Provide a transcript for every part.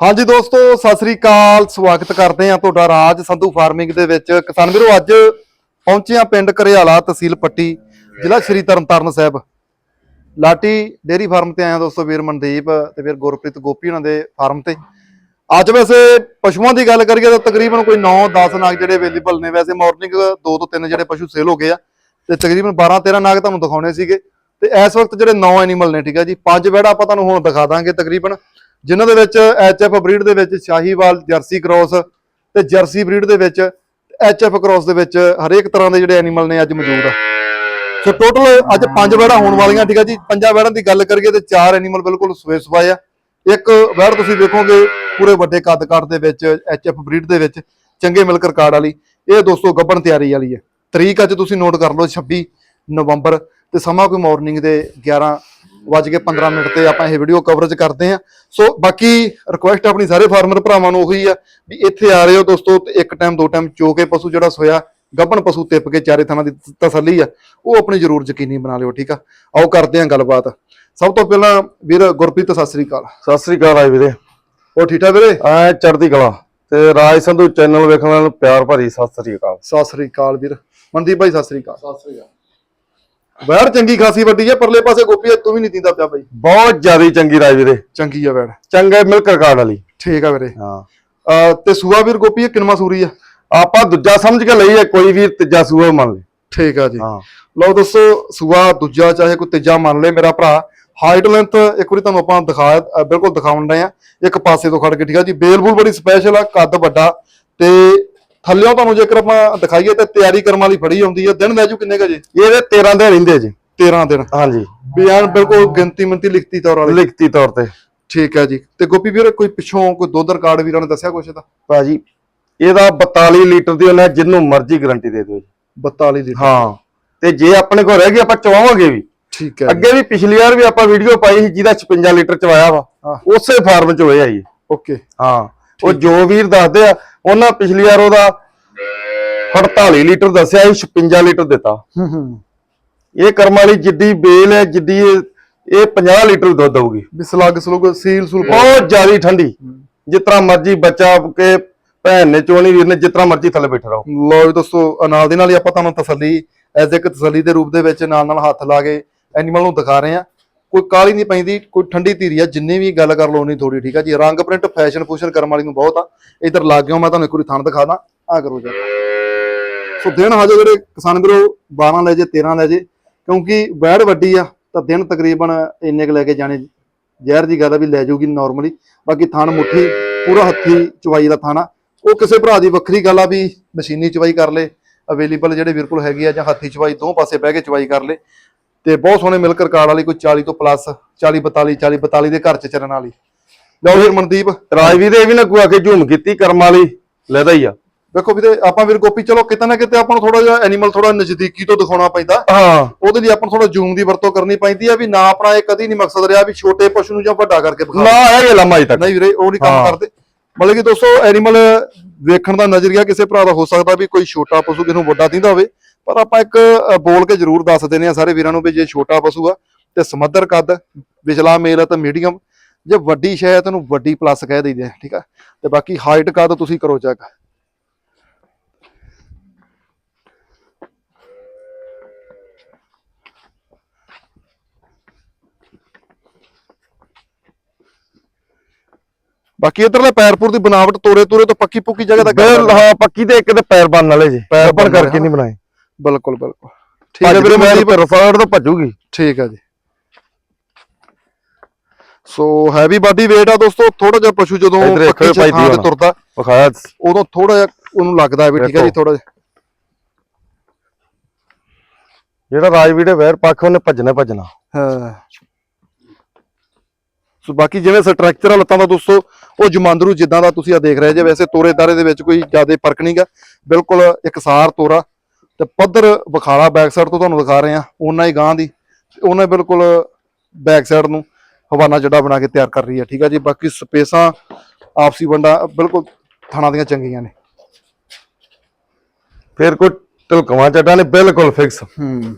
ਹਾਂਜੀ ਦੋਸਤੋ, ਸਤਿ ਸ੍ਰੀ ਅਕਾਲ। ਸਵਾਗਤ ਕਰਦੇ ਹਾਂ ਤੁਹਾਡਾ ਰਾਜ ਸੰਧੂ ਫਾਰਮਿੰਗ ਦੇ ਵਿੱਚ। ਕਿਸਾਨ ਵੀਰੋ, ਅੱਜ ਪਹੁੰਚੇ ਹਾਂ ਪਿੰਡ ਘਰਿਆਲਾ ਤਹਿਸੀਲ ਪੱਟੀ, ਜ਼ਿਲ੍ਹਾ ਸ਼੍ਰੀ ਤਰਨਤਾਰਨ ਸਾਹਿਬ। ਲਾਟੀ ਡੇਰੀ ਫਾਰਮ ਤੇ ਆਇਆ ਦੋਸਤੋ ਵੀਰ ਮਨਦੀਪ ਤੇ ਵੀਰ ਗੁਰਪ੍ਰੀਤ ਗੋਪੀ ਉਹਨਾਂ ਦੇ ਫਾਰਮ ਤੇ। ਅੱਜ ਵੈਸੇ ਪਸ਼ੂਆਂ ਦੀ ਗੱਲ ਕਰੀਏ ਤਾਂ ਤਕਰੀਬਨ ਕੋਈ 9-10 ਨਾਗ ਜਿਹੜੇ ਅਵੇਲੇਬਲ ਨੇ। ਵੈਸੇ ਮਾਰਨਿੰਗ 2 ਤੋਂ 3 ਜਿਹੜੇ ਪਸ਼ੂ ਸੇਲ ਹੋ ਗਏ ਆ ਤੇ ਤਕਰੀਬਨ 12-13 ਨਾਗ ਤੁਹਾਨੂੰ ਦਿਖਾਉਣੇ ਸੀਗੇ। ਤੇ ਇਸ ਵਕਤ ਜਿਹੜੇ 9 ਐਨੀਮਲ ਨੇ, ਠੀਕ ਹੈ ਜੀ। ਪੰਜ ਵੜਾ ਆਪਾਂ ਤੁਹਾਨੂੰ ਹੁਣ ਦਿਖਾ ਦਾਂਗੇ ਤਕਰੀਬਨ। ਜਿਨ੍ਹਾਂ ਦੇ ਵਿੱਚ ਐਚਐਫ ਬਰੀਡ ਦੇ ਵਿੱਚ ਸ਼ਾਹੀਵਾਲ, ਜਰਸੀ ਕ੍ਰੋਸ ਤੇ ਜਰਸੀ ਬਰੀਡ ਦੇ ਵਿੱਚ, ਐਚਐਫ ਕ੍ਰੋਸ ਦੇ ਵਿੱਚ ਹਰੇਕ ਤਰ੍ਹਾਂ ਦੇ ਜਿਹੜੇ ਐਨੀਮਲ ਨੇ ਅੱਜ ਮੌਜੂਦ ਆ। ਸੋ ਟੋਟਲ ਅੱਜ ਪੰਜ ਵੜਾ ਹੋਣ ਵਾਲੀਆਂ, ਠੀਕ ਹੈ ਜੀ? ਪੰਜਾਂ ਵੈੜਾਂ ਦੀ ਗੱਲ ਕਰੀਏ ਤੇ ਚਾਰ ਐਨੀਮਲ ਬਿਲਕੁਲ ਸਵੇ ਸਵਾਏ ਆ। ਇੱਕ ਵੈੜ ਤੁਸੀਂ ਵੇਖੋਗੇ ਪੂਰੇ ਵੱਡੇ ਕੱਦ ਕਾਟ ਦੇ ਵਿੱਚ, ਐਚਐਫ ਬਰੀਡ ਦੇ ਵਿੱਚ, ਚੰਗੇ ਮਿਲਕਰ ਕਾਰਡ ਵਾਲੀ। ਇਹ ਦੋਸਤੋ ਗੱਬਣ ਤਿਆਰੀ ਵਾਲੀ ਹੈ ਤਰੀਕ ਅੱਜ ਤੁਸੀਂ ਨੋਟ ਕਰ ਲਓ 26 ਨਵੰਬਰ ਤੇ ਸਮਾਂ ਕੋਈ ਮਾਰਨਿੰਗ ਦੇ 11 ਵੱਜ ਕੇ 15 ਮਿੰਟ ਤੇ ਆਪਾਂ ਇਹ ਵੀਡੀਓ ਕਵਰੇਜ ਕਰਦੇ ਹਾਂ। ਸੋ ਬਾਕੀ ਰਿਕੁਐਸਟ ਆਪਣੀ ਸਾਰੇ ਫਾਰਮਰ ਭਰਾਵਾਂ ਨੂੰ ਉਹੀ ਆ ਵੀ ਇੱਥੇ ਆ ਰਹੇ ਹੋ ਦੋਸਤੋ ਤੇ ਇੱਕ ਟਾਈਮ ਦੋ ਟਾਈਮ ਚੋ ਕੇ ਪਸ਼ੂ ਜਿਹੜਾ ਸੋਇਆ ਗੱਭਣ ਪਸ਼ੂ ਤਿੱਪ ਕੇ ਚਾਰੇ ਥਾਂ ਦੀ ਤਸੱਲੀ ਆ ਉਹ ਆਪਣੀ ਜ਼ਰੂਰ ਯਕੀਨੀ ਬਣਾ ਲਿਓ ਠੀਕ ਆ? ਆਓ ਕਰਦੇ ਹਾਂ ਗੱਲਬਾਤ। ਸਭ ਤੋਂ ਪਹਿਲਾਂ ਵੀਰ ਗੁਰਪ੍ਰੀਤ ਸਤਿ ਸ੍ਰੀ ਅਕਾਲ। ਸਤਿ ਸ੍ਰੀ ਅਕਾਲ ਆਏ ਵੀਰੇ। ਉਹ ਠੀਕ ਠਾਕ ਵੀਰੇ? ਐ ਚੜ੍ਹਦੀ ਕਲਾ। ਤੇ ਰਾਜ ਸੰਧੂ ਚੈਨਲ ਵੇਖਣ ਵਾਲਿਆਂ ਨੂੰ ਪਿਆਰ ਭਰੀ ਸਤਿ ਸ੍ਰੀ ਅਕਾਲ। ਸਤਿ ਸ੍ਰੀ ਅਕਾਲ ਵੀਰ। ਮਨਦੀਪ ਭਾਈ ਸਤਿ ਸ੍ਰੀ ਅਕਾਲ। ਸਤਿ ਸ੍ਰੀ ਅਕਾਲ। ਵੈੜ ਚੰਗੀ ਖਾਸੀ ਵੱਡੀ ਹੈ ਪਰਲੇ ਪਾਸੇ ਗੋਪੀ ਤੂੰ ਵੀ ਨਹੀਂ ਦਿੰਦਾ ਪਿਆ ਭਾਈ ਬਹੁਤ ਜ਼ਿਆਦਾ ਚੰਗੀ ਰਾਜ ਵੀਰੇ। ਚੰਗੀ ਆ ਵੈੜ। ਚੰਗੇ ਮਿਲਕ ਰਿਕਾਰਡ ਵਾਲੀ। ਠੀਕ ਆ ਵੀਰੇ। ਹਾਂ। ਤੇ ਸੂਆ ਵੀਰ ਗੋਪੀ ਕਿੰਨਵਾਂ ਸੂਰੀ ਆ? ਆਪਾਂ ਦੂਜਾ ਸਮਝ ਕੇ ਲਈ ਹੈ ਕੋਈ ਵੀ ਤੀਜਾ ਸੂਆ ਮੰਨ ਲੈ। ਠੀਕ ਆ ਜੀ। ਹਾਂ। ਲਓ ਦੋਸਤੋ ਸੂਆ ਦੂਜਾ ਚਾਹੇ ਕੋਈ ਤੀਜਾ ਮੰਨ ਲੈ ਮੇਰਾ ਭਰਾ ਹਾਈਟ ਲੈਂਥ ਇੱਕ ਵਾਰੀ ਤੁਹਾਨੂੰ ਆਪਾਂ ਦਿਖਾ ਬਿਲਕੁਲ ਦਿਖਾਉਣ ਰਹੇ ਆ। ਇੱਕ ਪਾਸੇ ਤੋਂ ਖੜ ਕੇ ਠੀਕ ਆ ਜੀ। ਬੇਲਬੂਲ ਬੜੀ ਸਪੈਸ਼ਲ ਆ ਕੱਦ ਵੱਡਾ ਤੇ ਥੱਲਿਓਂ ਤੁਹਾਨੂੰ ਜੇਕਰ ਆਪਾਂ ਦਿਖਾਈਏ ਤੇ ਤਿਆਰੀ ਕਰਮ ਵਾਲੀ ਫੜੀ ਹੁੰਦੀ ਆ ਦਿਨ ਲੈ ਜੂ ਕਿੰਨੇ ਕੁ ਜੀ ਇਹਦੇ 13 ਦੇ ਰਹਿੰਦੇ ਜੀ। 13 ਦਿਨ। ਹਾਂਜੀ। ਬਿਆਨ ਬਿਲਕੁਲ ਗਿਣਤੀ ਮਿੰਤੀ ਲਿਖਤੀ ਤੌਰ ਵਾਲੀ। ਲਿਖਤੀ ਤੌਰ ਤੇ। ਠੀਕ ਹੈ ਜੀ। ਤੇ ਗੋਪੀ ਵੀਰ ਕੋਈ ਪਿੱਛੋਂ ਕੋਈ ਦੁੱਧ ਰਿਕਾਰਡ ਵੀਰਾਂ ਨੇ ਦੱਸਿਆ ਕੁਛ ਇਹਦਾ? ਭਾਜੀ ਇਹਦਾ 42 ਲੀਟਰ ਦੀ ਉਹਨੇ ਜਿੰਨੂੰ ਮਰਜ਼ੀ ਗਾਰੰਟੀ ਦੇ ਦਿਓ ਜੀ। 42 ਦੀ ਹਾਂ। ਤੇ ਜੇ ਆਪਣੇ ਕੋਲ ਰਹਿ ਗਈ ਆਪਾਂ ਚਵਾਵਾਂਗੇ ਵੀ। ਠੀਕ ਹੈ ਅੱਗੇ ਵੀ ਪਿਛਲੀ ਵਾਰ ਵੀ ਆਪਾਂ ਵੀਡੀਓ ਪਾਈ ਸੀ ਜਿਹਦਾ 56 ਲੀਟਰ ਚਵਾਇਆ ਵਾ। ਹਾਂ। ਉਸੇ ਫਾਰਮ ਚ ਹੋਇਆ ਜੀ। ਓਕੇ। ਹਾਂ। ਉਹ ਜੋ ਵੀਰ ਦੱਸਦੇ ਆ ਉਹਨਾਂ ਪਿਛਲੀ ਵਾਰ ਉਹਦਾ 48 ਲੀਟਰ ਦੱਸਿਆ ਸੀ 56 ਲੀਟਰ ਦਿੱਤਾ। ਹੂੰ ਹੂੰ। ਇਹ ਕਰਮ ਵਾਲੀ ਜਿੱਡੀ ਬੇਲ ਹੈ ਜਿੱਡੀ ਇਹ ਇਹ 50 ਲੀਟਰ ਦੁੱਧ ਦਊਗੀ ਵੀ ਸਲੱਗ ਸਲੁਗ ਸੀਲ ਸੂਲ ਬਹੁਤ ਜ਼ਿਆਦੀ ਠੰਡੀ। ਜਿਸ ਤਰ੍ਹਾਂ ਮਰਜ਼ੀ ਬੱਚਾ ਕੇ ਭੈਣ ਨੇ ਚੋਣੀ ਵੀਰ ਨੇ ਜਿਸ ਤਰ੍ਹਾਂ ਮਰਜ਼ੀ ਥੱਲੇ ਬੈਠਾ ਰਹੋ। ਲੋ ਜੀ ਦੋਸਤੋ ਨਾਲ ਦੀ ਨਾਲ ਹੀ ਆਪਾਂ ਤੁਹਾਨੂੰ ਤਸੱਲੀ ਐਜ਼ ਇੱਕ ਤਸੱਲੀ ਦੇ ਰੂਪ ਦੇ ਵਿੱਚ ਨਾਲ ਨਾਲ ਹੱਥ ਲਾ ਕੇ ਐਨੀਮਲ ਨੂੰ ਦਿਖਾ ਰਹੇ ਆ ਕੋਈ ਕਾਲੀ ਨਹੀਂ ਪੈਂਦੀ, ਕੋਈ ਠੰਡੀ ਧੀਰੀ ਆ, ਜਿੰਨੀ ਵੀ ਗੱਲ ਕਰ ਲਓ ਉਨੀ ਥੋੜੀ ਠੀਕ ਆ ਜੀ। ਰੰਗ ਪ੍ਰਿੰਟ ਫੈਸ਼ਨ ਫੂਸ਼ਨ ਕਰਮ ਵਾਲੀ ਨੂੰ ਬਹੁਤ ਆ। ਇਧਰ ਲੱਗ ਗਿਓ, ਮੈਂ ਤੁਹਾਨੂੰ ਇੱਕ ਵਾਰੀ ਥਣ ਦਿਖਾ ਦਾਂ। ਆ ਕਰੋ ਜੀ। ਸੋ ਦਿਨ ਹਜੇ ਜਿਹੜੇ ਕਿਸਾਨ ਵੀਰੋ 12 ਲੈ ਜੇ 13 ਲੈ ਜੇ। ਕਿਉਂਕਿ ਵੈੜ ਵੱਡੀ ਆ, ਤਾਂ ਦਿਨ ਤਕਰੀਬਨ ਇੰਨੇ ਕੁ ਲੈ ਕੇ ਜਾਣੇ। ਜ਼ਹਿਰ ਦੀ ਗੱਲ ਆ ਵੀ ਲੈ ਜਾਊਗੀ ਨਾਰਮਲੀ ਬਾਕੀ ਥਣ ਮੁੱਠੀ, ਪੂਰਾ ਹੱਥੀ ਚਵਾਈ ਦਾ ਥਾਣਾ ਉਹ ਕਿਸੇ ਭਰਾ ਦੀ ਵੱਖਰੀ ਗੱਲ ਆ ਵੀ ਮਸ਼ੀਨੀ ਚਵਾਈ ਕਰ ਲੇ। ਅਵੇਲੇਬਲ ਜਿਹੜੇ ਵੀਰ ਕੋਲ ਹੈਗੀ ਆ ਜਾਂ ਹੱਥੀ ਚਵਾਈ ਦੋ ਪਾਸੇ ਬਹਿ ਕੇ ਚਵਾਈ ਕਰ ਲੇ। ਤੇ ਬਹੁਤ ਸੋਹਣੇ ਮਿਲਕ ਰਿਕਾਰਡ ਵਾਲੀ ਕੋਈ 40 ਤੋਂ ਪਲੱਸ 40 42 40 42 ਦੇ ਘਰ ਚ ਚੱਲਣ ਵਾਲੀ। ਲਓ ਵੀਰ ਮਨਦੀਪ ਰਾਜਵੀਰ ਇਹ ਵੀ ਨਾ ਆ ਕੇ ਝੂਮ ਕੀਤੀ ਕਰਮ ਵਾਲੀ ਲੈਦਾ ਹੀ ਆ। ਵੇਖੋ ਵੀਰੇ ਆਪਾਂ ਵੀਰ ਗੋਪੀ ਚਲੋ ਕਿਤੇ ਨਾ ਕਿਤੇ ਆਪਾਂ ਨੂੰ ਥੋੜਾ ਜਿਹਾ ਐਨੀਮਲ ਥੋੜਾ ਨਜ਼ਦੀਕੀ ਤੋਂ ਦਿਖਾਉਣਾ ਪੈਂਦਾ। ਹਾਂ। ਉਹਦੇ ਲਈ ਆਪਾਂ ਨੂੰ ਥੋੜਾ ਜ਼ੂਮ ਦੀ ਵਰਤੋਂ ਕਰਨੀ ਪੈਂਦੀ ਆ ਵੀ ਨਾ ਆਪਣਾ ਇਹ ਕਦੀ ਨਹੀਂ ਮਕਸਦ ਰਿਹਾ ਵੀ ਛੋਟੇ ਪਸ਼ੂ ਨੂੰ ਜਾਂ ਵੱਡਾ ਕਰਕੇ ਨਾ ਦਿਖਾਓ ਆਇਆ ਇਹ ਲੰਮਾ ਅਜੇ ਤੱਕ। ਨਹੀਂ ਵੀਰੇ ਉਹ ਨਹੀਂ ਕੰਮ। ਕਰਦੇ। ਮਤਲਬ ਕਿ ਦੋਸਤੋ ਐਨੀਮਲ ਵੇਖਣ ਦਾ ਨਜ਼ਰੀਆ ਕਿਸੇ ਭਰਾ ਦਾ ਹੋ ਸਕਦਾ ਵੀ ਕੋਈ ਛੋਟਾ ਪਸ਼ੂ ਕਿਸੇ ਨੂੰ ਵੱਡਾ ਦਿੰਦਾ ਹੋਵੇ। ਪਰ ਆਪਾਂ ਇੱਕ ਬੋਲ ਕੇ ਜ਼ਰੂਰ ਦੱਸ ਦਿੰਦੇ ਆ ਸਾਰੇ ਵੀਰਾਂ ਨੂੰ ਵੀ ਜੇ ਛੋਟਾ ਪਸ਼ੂ ਆ ਤੇ ਸਮੱਧਰ ਕੱਦ ਵਿਚਲਾ ਮੇਲ ਆ ਤਾਂ ਮੀਡੀਅਮ ਜੇ ਵੱਡੀ ਸ਼ੈ ਹੈ ਤਾਂ ਉਹਨੂੰ ਵੱਡੀ ਪਲੱਸ ਕਹਿ ਦਈਦੇ ਠੀਕ ਆ? ਤੇ ਬਾਕੀ ਹਾਈਟ ਕੱਦ ਤੁਸੀਂ ਕਰੋ ਚੈੱਕ ਬਾਕੀ ਇਧਰਲੇ ਪੈਰਪੁਰ ਦੀ ਬਣਾਵਟ ਤੋਰੇ ਤੋਰੇ ਤੋਂ ਪੱਕੀ ਪੁੱਕੀ ਜਗ੍ਹਾ ਤੱਕ ਬਿਲ ਹਾਂ ਪੱਕੀ ਤੇ ਇੱਕ ਤੇ ਪੈਰ ਬੰਨ ਵਾਲੇ ਜੀ। ਪੈਰ ਵਾਲੇ, ਕਰਕੇ ਨਹੀਂ ਬਣਾਏ। ਬਿਲਕੁਲ ਬਿਲਕੁਲ। ਠੀਕ ਹੈ ਵੀਰੇ ਮੈਂ ਰਫਾੜ ਤੋਂ ਭੱਜੂਗੀ। ਠੀਕ ਹੈ ਜੀ। ਸੋ ਹੈਵੀ ਬਾਡੀ weight ਆ ਦੋਸਤੋ ਥੋੜਾ ਜਿਹਾ ਪਸ਼ੂ ਜਦੋਂ ਪੱਕੀ ਤੇ ਤੁਰਦਾ ਵਿਖਾਇਆ ਉਦੋਂ ਥੋੜਾ ਜਿਹਾ ਉਹਨੂੰ ਲੱਗਦਾ ਵੀ ਠੀਕ ਹੈ ਜੀ। ਥੋੜਾ ਜਿਹਾ। ਜਿਹੜਾ ਰਾਜਵੀਰ ਦੇ ਵੈਰ ਪੱਖ ਉਹਨੇ ਭੱਜਣਾ ਭੱਜਣਾ। ਹਾਂ। ਸੋ ਬਾਕੀ ਜਿਵੇਂ ਸਟਰਕਚਰ ਆ ਲੱਤਾਂ ਦਾ ਦੋਸਤੋ ਉਹ ਜਮਾਂਦਰੂ ਜਿੱਦਾਂ ਦਾ ਤੁਸੀਂ ਆ ਦੇਖ ਰਹੇ ਜੇ ਵੈਸੇ ਤੋਰੇ ਤਾਰੇ ਦੇ ਵਿੱਚ ਕੋਈ ਜ਼ਿਆਦਾ ਫ਼ਰਕ ਨਹੀਂਗਾ ਬਿਲਕੁਲ ਇਕਸਾਰ ਤੋਰਾ। ਤੇ ਪੱਧਰ ਬਖਾਲਾ ਬੈਕ ਸਾਈਡ ਤੋਂ ਤੁਹਾਨੂੰ ਦਿਖਾ ਰਹੇ ਆ ਉਹਨਾਂ ਹੀ ਗਾਂ ਦੀ ਉਹਨੇ ਬਿਲਕੁਲ ਬੈਕ ਸਾਈਡ ਨੂੰ ਹਵਾਨਾ ਜੱਡਾ ਬਣਾ ਕੇ ਤਿਆਰ ਕਰ ਰਹੀ ਹੈ ਠੀਕ ਹੈ ਜੀ? ਬਾਕੀ ਸਪੇਸਾਂ ਆਪਸੀ ਵੰਡਾ ਬਿਲਕੁਲ ਥਾਣਾ ਦੀਆਂ ਚੰਗੀਆਂ ਨੇ। ਫਿਰ ਕੋਈ ਟਲਕਵਾ ਚੱਡਾ ਨੇ ਬਿਲਕੁਲ ਫਿਕਸ ਹੂੰ।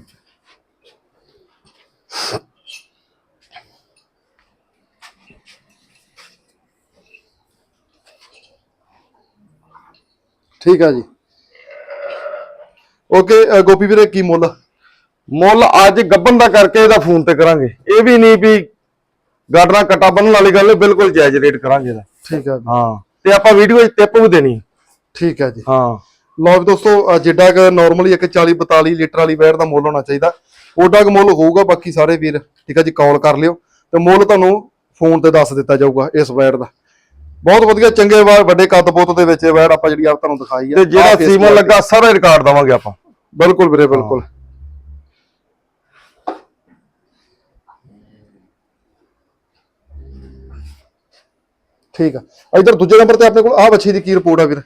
ਠੀਕ ਹੈ ਜੀ। ਓਕੇ ਗੋਪੀ ਵੀਰੇ ਕੀ ਮੁੱਲ? ਮੁੱਲ ਅੱਜ ਗੱਬਨ ਦਾ ਕਰਕੇ ਇਹਦਾ ਫੋਨ ਤੇ ਕਰਾਂਗੇ। ਇਹ ਵੀ ਨਹੀਂ ਵੀ ਗਾਡਰਾ ਕਟਾ ਬੰਨਣ ਵਾਲੀ ਗੱਲ ਹੈ ਬਿਲਕੁਲ ਜਾਇਜ਼ ਰੇਟ ਕਰਾਂਗੇ ਇਹਦਾ। ਠੀਕ ਜੀ। ਹਾਂ ਤੇ ਆਪਾਂ ਵੀਡੀਓ 'ਚ ਟਿਪ ਵੀ ਦੇਣੀ। ਹੈ। ਠੀਕ ਆ ਜੀ। ਹਾਂ। ਲਓ ਵੀ ਦੋਸਤੋ ਜਿੱਡਾ ਕਿ ਨਾਰਮਲੀ ਇੱਕ 40 42 ਲੀਟਰ ਵਾਲੀ ਵੈਟ ਦਾ ਮੁੱਲ ਹੋਣਾ ਚਾਹੀਦਾ। ਓਡਾ ਕੁ ਮੁੱਲ ਹੋਊਗਾ ਬਾਕੀ ਸਾਰੇ ਵੀਰ। ਠੀਕ ਆ ਜੀ ਕਾਲ ਕਰ ਲਿਓ। ਤੇ ਮੁੱਲ ਤੁਹਾਨੂੰ ਫੋਨ ਤੇ ਦੱਸ ਦਿੱਤਾ ਜਾਊਗਾ ਇਸ ਵੈਟ ਦਾ। ਬਹੁਤ ਵਧੀਆ ਚੰਗੇ ਵਾਰ ਵੱਡੇ ਕੱਦ ਬੋਤ ਦੇ ਵਿੱਚ ਇਹ ਆਪਾਂ ਜਿਹੜੀ ਆਪ ਤੁਹਾਨੂੰ ਦਿਖਾਈ ਆ। ਤੇ ਜਿਹੜਾ ਸੀਮਨ। ਲੱਗਾ ਸਾਰਾ ਰਿਕਾਰਡ ਦਵਾਂਗੇ ਆਪਾਂ। ਬਿਲਕੁਲ ਵੀਰੇ ਬਿਲਕੁਲ। ਠੀਕ ਆ। ਇਧਰ ਦੂਜੇ ਨੰਬਰ ਤੇ ਆਪਣੇ ਕੋਲ ਆਹ ਬੱਚੀ ਦੀ ਕੀ ਰਿਪੋਰਟ ਆ ਵੀਰ?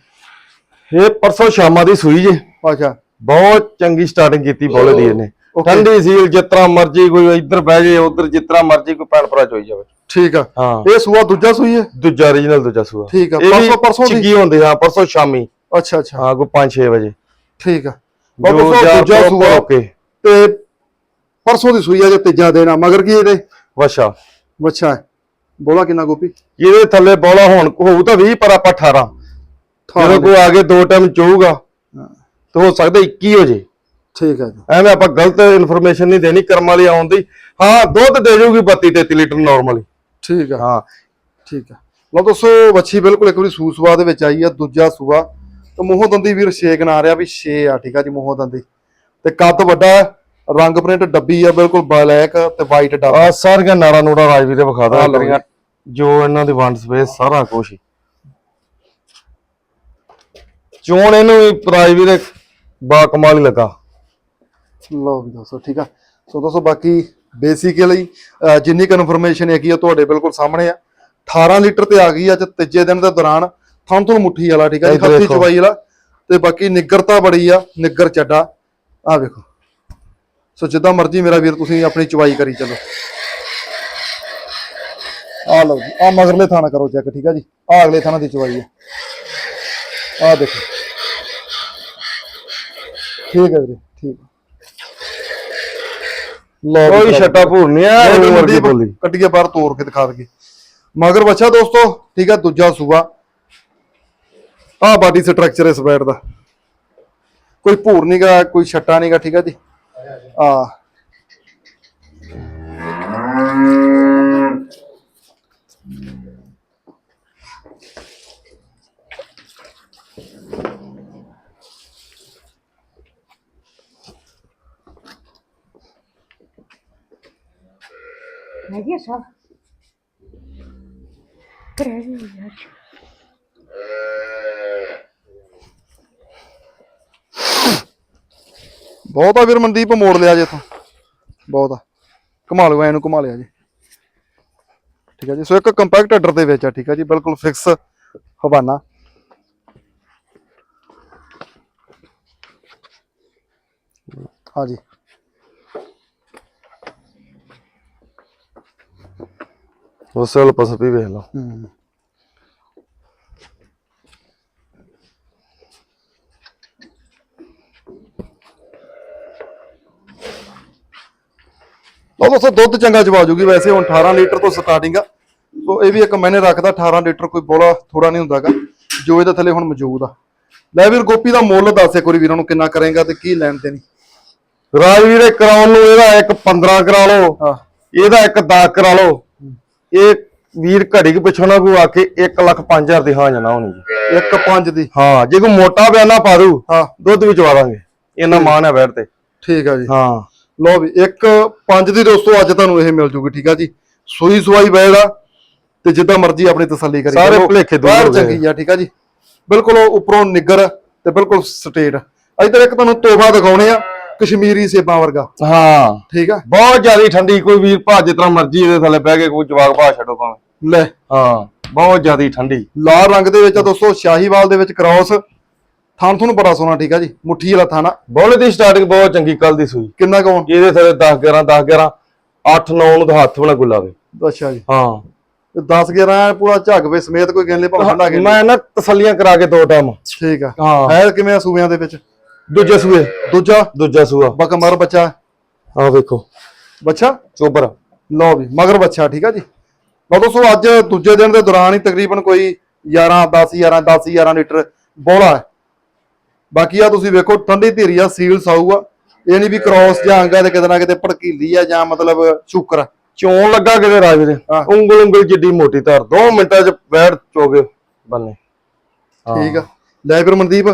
ਇਹ ਪਰਸੋਂ ਸ਼ਾਮਾਂ ਦੀ ਸੂਈ ਜੇ। ਅੱਛਾ। ਬਹੁਤ ਚੰਗੀ ਸਟਾਰਟਿੰਗ ਕੀਤੀ ਬੋਲੇ ਦੀ ਇਹਨੇ. ਠੰਡੀ ਸੀਲ ਤਰ੍ਹਾਂ ਮਰਜ਼ੀ ਕੋਈ ਇੱਧਰ ਬਹਿ ਜੇ ਉੱਧਰ ਤਰ੍ਹਾਂ ਮਰਜ਼ੀ ਕੋਈ ਭੈਣ ਭਰਾ ਚੋਈ ਜਾਵੇ। ਠੀਕ ਆ। ਹਾਂ। ਇਹ ਸੂਆ ਦੂਜਾ ਸੂਈ ਹੈ? ਦੂਜਾ origignal ਦੂਜਾ ਸੂਆ। ਠੀਕ ਆ, ਪਰਸੋਂ- ਪਰਸੋਂ ਦੀ? ਚਿੱਗੀ ਹੁੰਦੇ ਹਾਂ ਪਰਸੋਂ ਸ਼ਾਮੀ। ਅੱਛਾ ਅੱਛਾ। ਹਾਂ ਕੋਈ 5-6 ਵਜੇ। ਠੀਕ ਆ। ਬਾਬਾ ਦੂਜਾ ਸੂਆ okay। ਤੇ ਪਰਸੋਂ ਦੀ ਸੂਈ ਆ ਜੇ ਤੀਜਾ ਦੇਣਾ ਮਗਰ ਕੀ ਇਹਦੇ? ਬੱਚਾ ਹੈ। ਬੋਲਾ ਕਿੰਨਾ ਗੋਪੀ? ਇਹਦੇ ਥੱਲੇ ਬੋਲਾ ਹੁਣ ਹੋਊ ਤਾਂ 20 ਪਰ ਆਪਾਂ 18 ਜਦੋਂ ਕੋਈ ਆਗੇ ਦੋ ਟਾਈਮ ਚੋਊਗਾ ਤਾਂ ਹੋ ਸਕਦਾ 21 ਹੋ ਜੇ। ਠੀਕ ਆ ਜੀ। ਐਵੇਂ ਆਪਾਂ ਗਲਤ ਇਨਫੋਰਮੇਸ਼ਨ ਨਹੀਂ ਦੇਣੀ ਕਰਮ ਵਾਲੀ ਆਉਣ ਦੀ। ਹਾਂ ਦੁੱਧ ਦੇ ਜਾਊਗੀ 32 33 ਲੀਟਰ ਨਾਰਮਲੀ ਠੀਕ ਆ। ਹਾਂ ਠੀਕ ਆ। ਲਓ ਦੋਸਤੋ ਵੱਛੀ ਬਿਲਕੁਲ ਇੱਕ ਵਾਰੀ ਸੂ ਸਵਾ ਦੇ ਵਿੱਚ ਆਈ ਆ ਦੂਜਾ ਸੂਆ। ਤੇ ਮੂੰਹੋਂ ਦੰਦੀ ਵੀਰ ਛੇਕ ਨਾ ਰਿਹਾ ਵੀ 6 ਆ ਠੀਕ ਆ ਜੀ ਮੂੰਹੋਂ ਦੰਦੀ। ਤੇ ਕੱਦ ਵੱਡਾ ਰੰਗ ਪ੍ਰਿੰਟ ਡੱਬੀ ਆ ਬਿਲਕੁਲ ਬਲੈਕ ਤੇ ਵਾਈਟ ਡੱਬ। ਆ ਸਾਰੀਆਂ ਨਾੜਾ ਨੂੜਾ ਰਾਜਵੀਰ ਦੇ ਵਿਖਾ ਦਾਂ ਜੋ। ਇਹਨਾਂ ਦੀ ਵੰਡ ਸਪੇਸ ਸਾਰਾ ਕੁਝ ਚੋਣ ਇਹਨੂੰ ਵੀ ਰਾਜਵੀਰ ਦੇ ਬਾ ਕਮਾਲ ਹੀ ਲੱਗਾ। ਲਓ ਵੀ ਦੋਸਤੋ ਠੀਕ ਆ। ਸੋ ਦੋਸਤੋ ਬਾਕੀ ਬੇਸਿਕਲੀ ਜਿੰਨੀ ਕੁ ਇਨਫੋਰਮੇਸ਼ਨ ਹੈਗੀ ਆ ਤੁਹਾਡੇ ਬਿਲਕੁਲ ਸਾਹਮਣੇ ਆ। 18 ਲੀਟਰ ਤੇ ਆ ਗਈ ਅੱਜ ਤੀਜੇ ਦਿਨ ਦੇ ਦੌਰਾਨ। ਥਾਂ ਤੋਂ ਮੁੱਠੀ ਵਾਲਾ ਠੀਕ ਆ ਹੱਥੀ। ਚਵਾਈ ਵਾਲਾ। ਤੇ ਬਾਕੀ ਨਿੱਗਰਤਾ ਬੜੀ ਆ ਨਿੱਗਰ ਚੱਡਾ। ਆ ਵੇਖੋ। ਸੋ ਜਿੱਦਾਂ ਮਰਜ਼ੀ ਮੇਰਾ ਵੀਰ ਤੁਸੀਂ ਆਪਣੀ ਚਵਾਈ ਕਰੀ ਚੱਲੋ। ਆ ਲਓ ਜੀ ਆ ਮਗਰਲੇ ਥਾਣਾ ਕਰੋ ਚੈੱਕ ਠੀਕ ਆ ਜੀ। ਆ ਅਗਲੇ ਥਾਣਾ ਦੀ ਚਵਾਈ ਆ। ਆ ਦੇਖੋ। ਠੀਕ ਹੈ ਵੀਰੇ ਠੀਕ ਆ। ਲਓ ਕੋਈ ਛੱਟਾ ਭੂਰ ਨਹੀਂ ਆ ਉਹ ਵਰਗੀ ਬੋਲੀ। ਕੱਟੀਏ ਬਾਹਰ ਤੋੜ ਕੇ ਦਿਖਾ ਦਈਏ। ਮਗਰ ਬੱਚਾ ਦੋਸਤੋ ਠੀਕ ਆ ਦੂਜਾ ਸੂਆ। ਆ ਬਾਡੀ ਸਟਰਕਚਰ ਇਸ ਬੈਟ ਦਾ। ਕੋਈ ਭੂਰ ਨਹੀਂਗਾ ਕੋਈ ਛੱਟਾ ਨਹੀਂਗਾ ਠੀਕ ਆ ਜੀ? ਆ। Найди сам. Привет. ਬਹੁਤ ਆ ਵੀਰ ਮਨਦੀਪ ਮੋੜ ਲਿਆ ਜੇ ਇਥੋਂ ਬਹੁਤ ਆ ਘੁਮਾ ਲਓ ਐਨੂੰ ਘੁਮਾ ਲਿਆ ਜੀ ਠੀਕ ਆ ਜੀ ਸੋ ਇੱਕ ਕੰਪੈਕਟ ਹੈਡਰ ਦੇ ਵਿੱਚ ਆ ਠੀਕ ਆ ਜੀ ਬਿਲਕੁਲ ਫਿਕਸ ਹਵਾਨਾ ਹਾਂ ਜੀ ਉਸ ਵਾਲ ਪਸਪੀ ਵੇਖ ਲਓ। ਹੂੰ। ਲਓ ਦੋਸਤੋ ਦੁੱਧ ਚੰਗਾ ਜਵਾ ਜੂਗੀ ਵੈਸੇ ਹੁਣ 18 ਲੀਟਰ ਤੋਂ ਸਟਾਰਟਿੰਗ ਆ। ਸੋ ਇਹ ਵੀ ਇੱਕ ਮੈਨੇ ਰੱਖਦਾ 18 ਲੀਟਰ ਕੋਈ ਬੋਲਾ ਥੋੜਾ ਨਹੀਂ ਹੁੰਦਾਗਾ। ਜੋ ਇਹਦੇ ਥੱਲੇ ਹੁਣ ਮੌਜੂਦ ਆ। ਲੈ ਵੀਰ ਗੋਪੀ ਦਾ ਮੁੱਲ ਦੱਸ ਇੱਕ ਵਾਰੀ ਵੀਰਾਂ ਨੂੰ ਕਿੰਨਾ ਕਰੇਗਾ ਤੇ ਕੀ ਲੈਣ ਦੇਣੀ। ਰਾਜਵੀਰ ਦੇ ਕਰਾਉਣ ਨੂੰ ਇਹਦਾ ਇੱਕ 15 ਕਰਾ ਲਓ। ਇਹਦਾ ਇੱਕ 10 ਕਰਾ ਲਓ। ਇਹ ਵੀਰ ਘੜੀ ਕੁ ਪਿੱਛੋਂ ਨਾ ਕੋਈ ਆ ਕੇ 1 ਲੱਖ 5000 ਦੀ ਹਾਂ ਜਨਾ ਹੋਣੀ ਜੀ। ਇੱਕ ਪੰਜ ਦੀ। ਹਾਂ ਜੇ ਕੋਈ ਮੋਟਾ ਬਿਆਨਾ ਪਾ ਦੂ ਹਾਂ। ਦੁੱਧ ਵੀ ਚਵਾ ਦਾਂਗੇ। ਇਹਨਾਂ ਮਾਨ ਹੈ ਬੈਠ ਤੇ। ਠੀਕ ਆ ਜੀ। ਹਾਂ। ਲਓ ਵੀ ਇੱਕ ਪੰਜ ਦੀ ਦੋਸਤੋ ਅੱਜ ਤੁਹਾਨੂੰ ਇਹ ਮਿਲ ਜੂਗੀ ਠੀਕ ਆ ਜੀ। ਸੂਈ ਸਵਾਈ ਬੈੜ ਆ ਤੇ ਜਿੱਦਾਂ ਮਰਜ਼ੀ ਆਪਣੀ ਤਸੱਲੀ ਕਰੀ ਸਾਰੇ ਭੁਲੇਖੇ ਦੂਰ। ਚੰਗੀ ਆ ਠੀਕ ਆ ਜੀ। ਬਿਲਕੁਲ ਉਹ ਉੱਪਰੋਂ ਨਿੱਗਰ ਤੇ ਬਿਲਕੁਲ ਸਟੇਟ। ਇਧਰ ਇੱਕ ਤੁਹਾਨੂੰ ਤੋਹਫਾ ਦਿਖਾਉਣੇ ਆ। ਕਸ਼ਮੀਰੀ ਸੇਬਾਂ ਵਰਗਾ। ਹਾਂ। ਠੀਕ ਆ? ਬਹੁਤ ਜ਼ਿਆਦਾ ਠੰਡੀ ਕੋਈ ਵੀਰ ਭਾ ਜਿਸ ਤਰ੍ਹਾਂ ਮਰਜ਼ੀ ਇਹਦੇ ਥੱਲੇ ਬਹਿ ਕੇ ਕੋਈ ਜਵਾਗ ਭਾ ਛੱਡੋ ਭਾਵੇਂ। ਲੈ। ਹਾਂ ਬਹੁਤ ਜ਼ਿਆਦਾ ਠੰਡੀ। ਲਾਲ ਰੰਗ ਦੇ ਵਿੱਚ ਆ ਦੋਸਤੋ ਸ਼ਾਹੀਵਾਲ ਦੇ ਵਿੱਚ ਕ੍ਰਾਸ ਥਾਨ ਤੁਹਾਨੂੰ ਬੜਾ ਸੋਹਣਾ ਠੀਕ ਆ ਜੀ? ਮੁੱਠੀ ਵਾਲਾ ਥਾਣਾ ਬੋਲੇ ਦੀ ਸਟਾਰਟਿੰਗ ਬਹੁਤ ਚੰਗੀ ਕੱਲ ਦੀ ਸੂਈ। ਕਿੰਨਾ ਕੌਣ ਇਹਦੇ ਥੱਲੇ 10 11 10 11 8 9 ਨੂੰ ਹੱਥ ਬਣਾ ਗੁਲਾਵੇ ਅੱਛਾ ਜੀ। ਹਾਂ। 10 11 ਪੂਰਾ ਝੱਗ ਵੇ ਸਮੇਤ ਕੋਈ ਕਹਿੰਦੇ ਭਾਵੇਂ ਠੰਡਾ ਕੇ ਮੈਂ ਨਾ ਤਸੱਲੀਆਂ ਕਰਾ ਕੇ ਦੋ ਟਾਈਮ। ਠੀਕ ਆ। ਹਾਂ। ਹੈ ਕਿਵੇਂ ਸੂਬਿਆਂ ਦੇ ਵਿੱਚ? ਦੂਜੇ ਸੂਏ। ਦੂਜਾ? ਦੂਜਾ ਸੂਆ। ਬਕਮਰ ਬੱਚਾ। ਆਹ ਵੇਖੋ। ਬੱਚਾ? ਚੋਬਰ। ਲਓ ਵੀ ਮਗਰ ਬੱਚਾ ਠੀਕ ਆ ਜੀ? ਲਓ ਦੋਸਤੋ ਅੱਜ ਦੂਜੇ ਦਿਨ ਦੇ ਦੌਰਾਨ ਹੀ ਤਕਰੀਬਨ ਕੋਈ 11 10 11 10 11 ਲੀਟਰ ਬੋਲਾ ਹੈ। ਬਾਕੀ ਆ ਤੁਸੀਂ ਵੇਖੋ ਠੰਡੀ ਧੀਰੀ ਆ ਸੀਲ ਆ। ਇਹ ਨਹੀਂ ਵੀ ਕ੍ਰਾਸ ਜਾਂ ਅੰਗਾ ਤੇ ਕਿਤੇ ਨਾ ਕਿਤੇ ਭੜਕੀਲੀ ਆ ਜਾਂ ਮਤਲਬ ਸ਼ੂਕਰ ਆ। ਚੋਣ ਲੱਗਾ ਕਿਤੇ ਰਾਜ ਦੇ। ਉਂਗਲ ਉਂਗਲ ਜਿੱਡੀ ਮੋਟੀ ਧਾਰ। 2 ਮਿੰਟਾਂ ਚ ਬੈਠ ਚੋਗੇ ਬੰਨੇ। ਠੀਕ ਆ। ਲੈ ਫਿਰ ਮਨਦੀਪ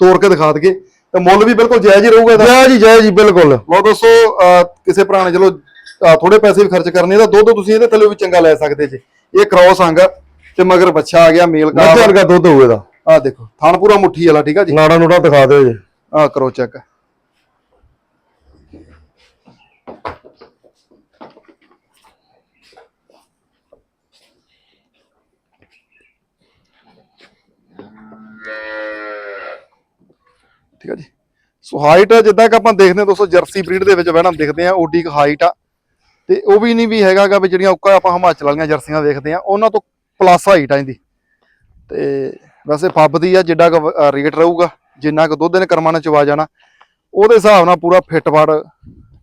ਤੋੜ ਕੇ ਦਿਖਾ ਦਈਏ। ਤੇ ਮੁੱਲ ਵੀ ਬਿਲਕੁਲ ਜਾਇਜ਼ ਹੀ ਰਹੂਗਾ ਇਹਦਾ। ਜੈ ਜੀ ਜੈ ਜੀ ਬਿਲਕੁਲ। ਲਓ ਦੋਸਤੋ ਅਹ ਕਿਸੇ ਭਰਾ ਨੇ ਚਲੋ ਅਹ ਥੋੜੇ ਪੈਸੇ ਵੀ ਖਰਚ ਕਰਨੇ ਤਾਂ ਦੁੱਧ ਤੁਸੀਂ ਇਹਦੇ ਥੱਲੇ ਵੀ ਚੰਗਾ ਲੈ ਸਕਦੇ ਜੀ। ਇਹ ਕ੍ਰਾਸ ਅੰਗ ਆ ਤੇ ਮਗਰ ਬੱਚਾ ਆ ਗਿਆ ਮੇਲ ਕਾ ਮੱਝਾਂ ਵਰਗਾ ਦੁੱਧ ਹੋਊ ਇਹਦਾ। ਆ ਦੇਖੋ ਥਣ ਪੂਰਾ ਮੁੱਠੀ ਵਾਲਾ ਠੀਕ ਆ ਜੀ? ਨਾੜਾ ਨੂੜਾ ਦਿਖਾ ਦਿਓ ਜੀ। ਆ ਕਰੋ ਚੈੱਕ ਠੀਕ ਹੈ ਜੀ। ਸੋ ਹਾਈਟ ਜਿੱਦਾਂ ਕਿ ਆਪਾਂ ਦੇਖਦੇ ਹਾਂ ਦੋਸਤੋ, ਜਰਸੀ ਬਰੀਡ ਦੇ ਵਿੱਚ ਬਹਿਣਾ ਦੇਖਦੇ ਆ ਓਡੀ ਕ ਹਾਈਟ ਆ। ਤੇ ਉਹ ਵੀ ਨਹੀਂ ਵੀ ਹੈਗਾਗਾ ਵੀ ਜਿਹੜੀਆਂ ਉੱਕਾ ਆਪਾਂ ਹਿਮਾਚਲ ਵਾਲੀਆਂ ਜਰਸੀਆਂ ਦੇਖਦੇ ਆ ਉਹਨਾਂ ਤੋਂ ਪਲੱਸ ਹਾਈਟ ਆ ਇਹਦੀ। ਤੇ ਵੈਸੇ ਫੱਬ ਦੀ ਆ, ਜਿੱਡਾ ਕੁ ਰੇਟ ਰਹੂਗਾ, ਜਿੰਨਾ ਕੁ ਦੁੱਧ ਨੇ ਕਰਮਾਂ ਨੇ ਚਵਾ ਜਾਣਾ, ਉਹਦੇ ਹਿਸਾਬ ਨਾਲ ਪੂਰਾ ਫਿੱਟ ਫੜ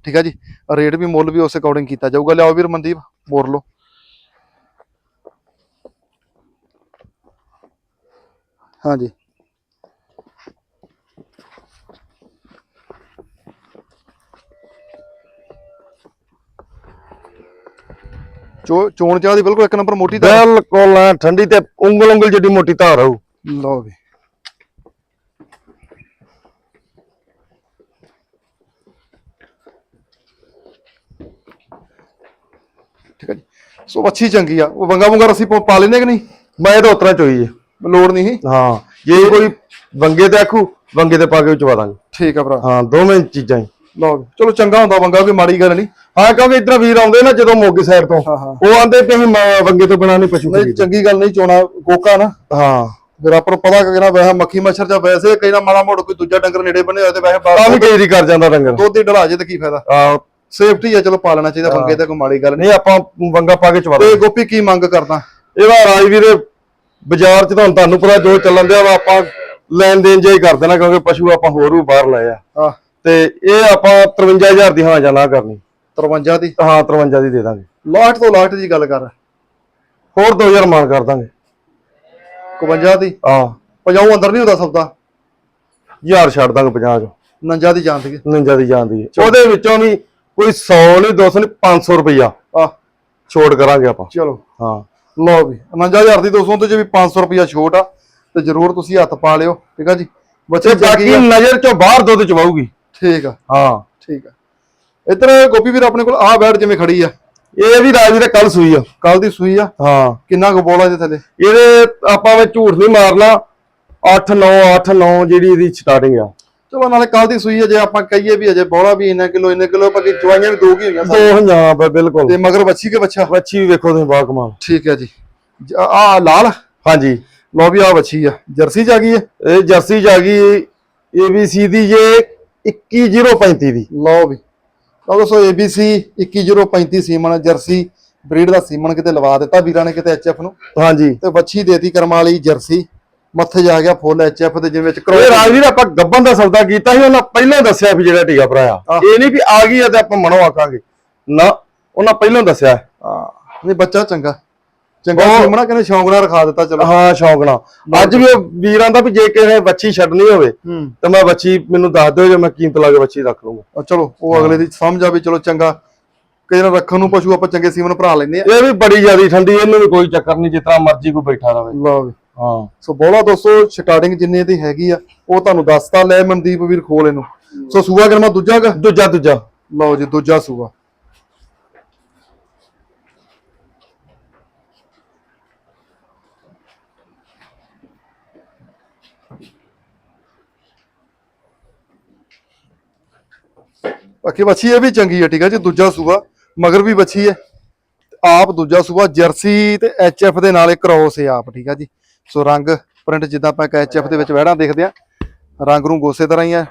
ਠੀਕ ਹੈ ਜੀ। ਰੇਟ ਵੀ ਮੁੱਲ ਵੀ ਉਸ ਅਕੋਰਡਿੰਗ ਕੀਤਾ ਜਾਊਗਾ। ਲਿਆਓ ਵੀਰ ਮਨਦੀਪ ਮੋੜ ਲਓ। ਹਾਂਜੀ। ਚੋਣ ਚਾਹ ਦੀ ਬਿਲਕੁਲ ਇੱਕ ਨੰਬਰ ਮੋਟੀ ਤਾਂ ਬਿਲਕੁਲ ਐਂ ਠੰਡੀ ਤੇ ਉਂਗਲ ਉਂਗਲ ਜਿੱਡੀ ਮੋਟੀ ਧਾਰ ਹੋਊ ਲਓ ਵੀ। ਠੀਕ ਹੈ ਜੀ। ਸੋ ਅੱਛੀ ਚੰਗੀ ਆ। ਉਹ ਵੰਗਾ ਵੰਗਾ ਅਸੀਂ ਪਾ ਲੈਨੇ ਕਿ ਨਹੀਂ? ਮੈਂ ਤਾਂ ਉਤਰਾ ਚੋਈ ਜੀ ਲੋੜ ਨਹੀਂ ਹਾਂ। ਜੇ ਕੋਈ ਵੰਗੇ ਤੇ ਆਖੂ ਵੰਗੇ ਤੇ ਪਾ ਕੇ ਚਵਾ ਦਾਂਗੇ। ਠੀਕ ਆ ਭਰਾ। ਹਾਂ ਦੋਵੇਂ ਚੀਜ਼ਾਂ ਹੀ। ਲਓ ਵੀ। ਚਲੋ ਚੰਗਾ ਹੁੰਦਾ ਵੰਗਾ ਕੋਈ ਮਾੜੀ ਗੱਲ ਨਹੀਂ। ਹਾਂ ਕਿਉਂਕਿ ਇਧਰ ਵੀਰ ਆਉਂਦੇ ਨਾ ਜਦੋਂ ਮੋਗੇ ਸਾਈਡ ਤੋਂ ਹਾਂ, ਹਾਂ। ਉਹ ਆਂਦੇ ਕਿ ਅਸੀਂ ਮ- ਵੰਗੇ ਤੋਂ ਬਿਨਾਂ ਨਹੀਂ ਪਸ਼ੂ ਨਹੀਂ ਖਰੀਦਦੇ। ਚੰਗੀ ਗੱਲ ਨਹੀਂ ਚੋਣਾ ਕੋਕਾ ਨਾ। ਹਾਂ। ਫਿਰ ਆਪਾਂ ਨੂੰ ਪਤਾ ਕਿ ਨਾ ਵੈਸੇ ਮੱਖੀ ਮੱਛਰ ਜਾਂ ਵੈਸੇ ਕਈ ਨਾ ਮਾੜਾ ਮੋੜ ਕੋਈ ਦੂਜਾ ਡੰਗਰ ਨੇੜੇ ਬਣੇ ਹੋਏ ਤੇ ਵੈਸੇ ਤਾਂ ਵੀ ਬਾਹਰ ਕਈ ਕਰ ਜਾਂਦਾ ਡੰਗਰ। ਦੁੱਧ ਹੀ ਢਲਾ ਜੇ ਤੇ ਕੀ ਫਾਇਦਾ। ਆ ਸੇਫਟੀ ਆ ਚਲੋ ਪਾਲਣਾ ਚਾਹੀਦਾ ਵੰਗੇ ਤੇ ਕੋਈ ਮਾੜੀ ਗੱਲ ਨਹੀਂ। ਨਹੀਂ ਆਪਾਂ ਵੰਗਾ ਪਾ ਕੇ ਚਵਾ ਤੇ ਗੋਪੀ ਕੀ ਮੰਗ ਕਰਦਾ? ਇਹਦਾ ਰਾਜਵੀਰ ਬਾਜ਼ਾਰ 'ਚ ਤੁਹਾਨੂੰ ਤੁਹਾਨੂੰ ਪਤਾ ਜੋ ਚੱਲਣ ਦਿਆ ਵਾ ਆਪਾਂ ਲੈਣ ਦੇਣ ਜਿਹਾ ਹੀ ਕਰ ਦੇਣਾ ਕਿਉਂਕਿ ਪਸ਼ੂ ਆਪਾਂ ਹੋਰ ਵੀ ਬਾਹਰ ਲਏ ਆ। ਆ ਤੇ ਇਹ ਆਪਾਂ 53000 ਦੀ ਹਾਂ ਜਾਂ ਨਾ ਕਰਨੀ। 53 ਦੀ? ਹਾਂ 53 ਦੀ ਦੇ ਦਾਂਗੇ। ਲਾਟ ਤੋਂ ਲਾਟ ਦੀ ਗੱਲ ਕਰ। ਹੋਰ 2000 ਮਾਨ ਕਰ ਦਾਂਗੇ। 51 ਦੀ? ਹਾਂ। 50 ਅੰਦਰ ਨਹੀਂ ਹੁੰਦਾ ਸੌਦਾ ਹਜ਼ਾਰ ਛੱਡ ਦਾਂਗੇ 50 ਚੋਂ। 49 ਦੀ ਜਾਂਦੀ ਹੈ 49 ਦੀ ਜਾਂਦੀ ਉਹਦੇ ਵਿੱਚੋਂ ਵੀ ਕੋਈ 100 ਨਹੀਂ 200 ਨਹੀਂ 500 ਰੁਪਈਆ। ਆ ਛੋੜ ਕਰਾਂਗੇ ਆਪਾਂ। ਚਲੋ। ਹਾਂ। ਲਓ ਵੀ 59000 ਦੀ 200 ਤੇ ਜੇ ਵੀ 500 ਰੁਪਿਆ ਛੋਟ ਆ ਤੇ ਜਰੂਰ ਤੁਸੀਂ ਹੱਥ ਪਾ ਲਿਓ। ਠੀਕ ਆ ਜੀ? ਬੱਚੇ ਬਾਕੀ ਨਜ਼ਰ ਚੋਂ ਬਾਹਰ ਦੁੱਧ ਚਵਾਊਗੀ। ਠੀਕ ਆ। ਹਾਂ। ਠੀਕ ਆ। ਇੱਧਰ ਗੋਪੀ ਵੀਰ ਆਪਣੇ ਕੋਲ ਆ ਬੈਡ ਜਿਵੇਂ ਖੜੀ ਆ। ਇਹ ਵੀ ਰਾਜੀ ਦੇ ਕੱਲ ਸੂਈ ਆ। ਕੱਲ ਦੀ ਸੂਈ ਆ? ਹਾਂ। ਕਿੰਨਾ ਕੁ ਬੋਲਾ ਇਹਦੇ ਥੱਲੇ? ਇਹਦੇ ਆਪਾਂ ਵਿੱਚ ਝੂਠ ਨਹੀਂ ਮਾਰਨਾ। 8 9 8 9 ਜਿਹੜੀ ਇਹਦੀ ਸਟਾਰਟਿੰਗ ਆ। ਚਲੋ ਨਾਲੇ ਕੱਲ ਦੀ ਸੂਈ ਆ ਜੇ ਆਪਾਂ ਕਹੀਏ ਵੀ ਅਜੇ ਬੋਲਾ ਵੀ ਇੰਨਾ ਕਿਲੋ ਇੰਨੇ ਕਿਲੋ ਬਾਕੀ ਚਵਾਈਆਂ ਵੀ ਦੋ ਕੀ ਹੋਈਆਂ ਦੋ ਹਜ਼ਾਰ ਰੁਪਏ ਬਿਲਕੁਲ। ਤੇ ਮਗਰ ਬੱਚੀ ਕੇ ਬੱਚਾ ਬੱਚੀ ਵੀ ਵੇਖੋ ਤੁਸੀਂ ਬਾ ਕਮਾਲ। ਠੀਕ ਹੈ ਜੀ। ਆ ਲਾਲ? ਹਾਂਜੀ। ਲਓ ਵੀ ਆ ਬੱਚੀ ਆ। ਜਰਸੀ ਆ ਗਈ ਇਹ? ਜਰਸੀ ਆ ਗਈ ABC ਦੀ ਜੇ 21035 ਦੀ। ਲਓ ਵੀ। ਲਓ ਦੋਸਤੋ ABC 21035 ਸੀਮਨ ਜਰਸੀ ਬਰੀਡ ਦਾ ਸੀਮਨ ਕਿਤੇ ਲਵਾ ਦਿੱਤਾ ਵੀਰਾਂ ਨੇ ਕਿਤੇ ਐਚਐਫ ਨੂੰ। ਹਾਂਜੀ। ਤੇ ਬੱਚੀ ਦੇਤੀ ਕਰਮਾਂ ਵਾਲੀ ਜਰਸੀ ਮੱਥੇ ਜਾ ਗਿਆ ਫੁੱਲ ਐਚਐਫ ਦੇ ਜਿਹਦੇ ਵਿੱਚ ਇਹ ਕਰੋ ਰਾਜਵੀਰ ਆਪਾਂ ਗੱਬਨ ਦਾ ਸੌਦਾ ਕੀਤਾ ਸੀ ਉਹਨਾਂ ਪਹਿਲਾਂ ਦੱਸਿਆ ਵੀ ਜਿਹੜਾ ਟੀਕਾ ਭਰਾਇਆ। ਇਹ ਨਹੀਂ ਵੀ ਆ ਗਈ ਆ ਤੇ ਆਪਾਂ ਮਨੋਂ ਆਕਾਂਗੇ। ਨਾ ਉਹਨਾਂ ਪਹਿਲਾਂ ਦੱਸਿਆ। ਹਾਂ। ਨਹੀਂ ਬੱਚਾ ਚੰਗਾ। ਚੰਗਾ ਸੀਮਨਾ ਕਹਿੰਦੇ ਸ਼ੌਂਕ ਨਾਲ ਰਖਾ ਦਿੱਤਾ ਚਲੋ। ਹਾਂ ਸ਼ੌਂਕ ਨਾਲ ਅੱਜ ਵੀ ਉਹ ਵੀਰਾਂ ਦਾ ਵੀ ਜੇ ਕਿਸੇ ਨੇ ਬੱਚੀ ਛੱਡਣੀ ਹੋਵੇ ਤੇ ਮੈਂ ਬੱਚੀ ਮੈਨੂੰ ਦੱਸ ਦਿਓ ਜੇ ਮੈਂ ਕੀਮਤ ਲਾ ਕੇ ਬੱਚੀ ਰੱਖ ਉਹ ਚਲੋ ਉਹ ਅਗਲੇ ਦੀ ਸਮਝ ਆ ਵੀ ਚਲੋ ਚੰਗਾ। ਕਿਸੇ ਨਾਲ ਰੱਖਣ ਨੂੰ ਪਸ਼ੂ ਆਪਾਂ ਚੰਗੇ ਸੀਮਨ ਭਰਾ ਲੈਂਦੇ ਆ। ਇਹ ਵੀ ਬੜੀ ਜ਼ਿਆਦੀ ਠੰਡੀ ਇਹਨੂੰ ਵੀ ਕੋਈ ਚੱਕਰ ਨਹੀਂ ਜਿਤਨਾ ਮਰਜ਼ੀ ਕੋਈ ਬੈਠਾ ਰਵੇ। ਲਓ ਹਾਂ। ਸੋ ਬੋਲਾ ਦੋਸਤੋ ਸਟਾਰਟਿੰਗ ਜਿੰਨੇ ਦੀ ਹੈਗੀ ਆ ਉਹ ਤੁਹਾਨੂੰ ਦੱਸਤਾ ਲੈ ਮਨਦੀਪ ਵੀਰ ਖੋਲ ਇਹਨੂੰ। ਸੋ ਸੂਆ ਕਰਮਾ ਦੂਜਾ ਦੂਜਾ ਦੂਜਾ। ਲਓ ਜੀ ਦੂਜਾ ਸੂਆ। ਬਾਕੀ ਬੱਚੀ ਇਹ ਵੀ ਚੰਗੀ ਹੈ ਠੀਕ ਹੈ ਜੀ ਦੂਜਾ ਸੂਆ ਮਗਰ ਵੀ ਬੱਚੀ ਹੈ ਆਪ ਦੂਜਾ ਸੂਆ ਜਰਸੀ ਤੇ ਐਚਐਫ ਦੇ ਨਾਲ ਇੱਕ ਕ੍ਰੋਸ ਹੈ ਆਪ ਠੀਕ ਹੈ ਜੀ। ਸੋ ਰੰਗ ਪ੍ਰਿੰਟ ਜਿੱਦਾਂ ਆਪਾਂ ਐਚਐਫ ਦੇ ਵਿੱਚ ਵਹਿੜਾਂ ਦੇਖਦੇ ਆ ਰੰਗ ਨੂੰ ਗੋਸੇ ਤਰ੍ਹਾਂ ਹੀ ਆ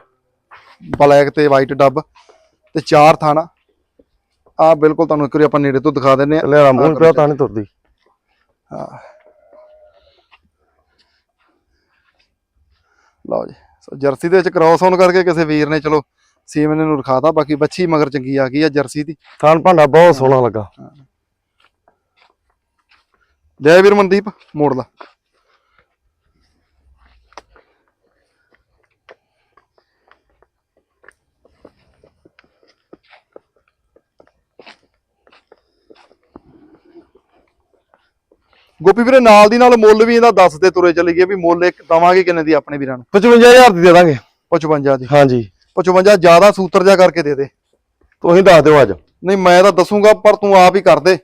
ਬਲੈਕ ਤੇ ਵਾਈਟ ਡੱਬ ਤੇ ਚਾਰ ਥਾਣਾ। ਆ ਬਿਲਕੁਲ ਤੁਹਾਨੂੰ ਇੱਕ ਵਾਰੀ ਆਪਾਂ ਨੇੜੇ ਤੋਂ ਦਿਖਾ ਦਿੰਨੇ ਆ। ਲੈ ਮੂੰਹ ਪਿਆ ਤਾਂ ਨਹੀਂ ਤੁਰਦੀ। ਲਓ ਜੀ ਸੋ ਜਰਸੀ ਦੇ ਵਿੱਚ ਕ੍ਰਾਸ ਹੋਣ ਕਰਕੇ ਕਿਸੇ ਵੀਰ ਨੇ ਚਲੋ ਸੀ ਮੈਨੇ ਨੂੰ ਰਖਾਤਾ ਬਾਕੀ ਬੱਛੀ ਮਗਰ ਚੰਗੀ ਆ ਗਈ ਆ ਜਰਸੀ ਦੀ। ਥਾਨ ਭਾਂਡਾ ਬਹੁਤ ਸੋਹਣਾ ਲੱਗਾ। ਜੈ ਵੀਰ ਮਨਦੀਪ ਮੋੜਲਾ ਗੋਪੀ ਵੀਰੇ ਨਾਲ ਦੀ ਨਾਲ ਮੁੱਲ ਵੀ ਇਹਦਾ ਦੱਸਦੇ ਤੁਰੇ ਚਲੇ ਗਏ ਵੀ ਮੁੱਲ ਇੱਕ ਦਵਾਂਗੇ ਕਿੰਨੇ ਦੀ ਆਪਣੇ ਵੀਰਾਂ ਨੂੰ। 55000 ਦੀ ਦੇ ਦਾਂਗੇ। 55 ਦੀ। ਹਾਂਜੀ। 55 ਜ਼ਿਆਦਾ ਸੂਤਰ ਜਾ ਕਰਕੇ ਦੇ ਦੇ। ਤੁਸੀਂ ਦੱਸ ਦਿਓ ਅੱਜ। ਨਹੀਂ ਮੈਂ ਤਾਂ ਦੱਸੂਗਾ ਪਰ ਤੂੰ ਆਪ ਹੀ ਕਰ ਦੇ।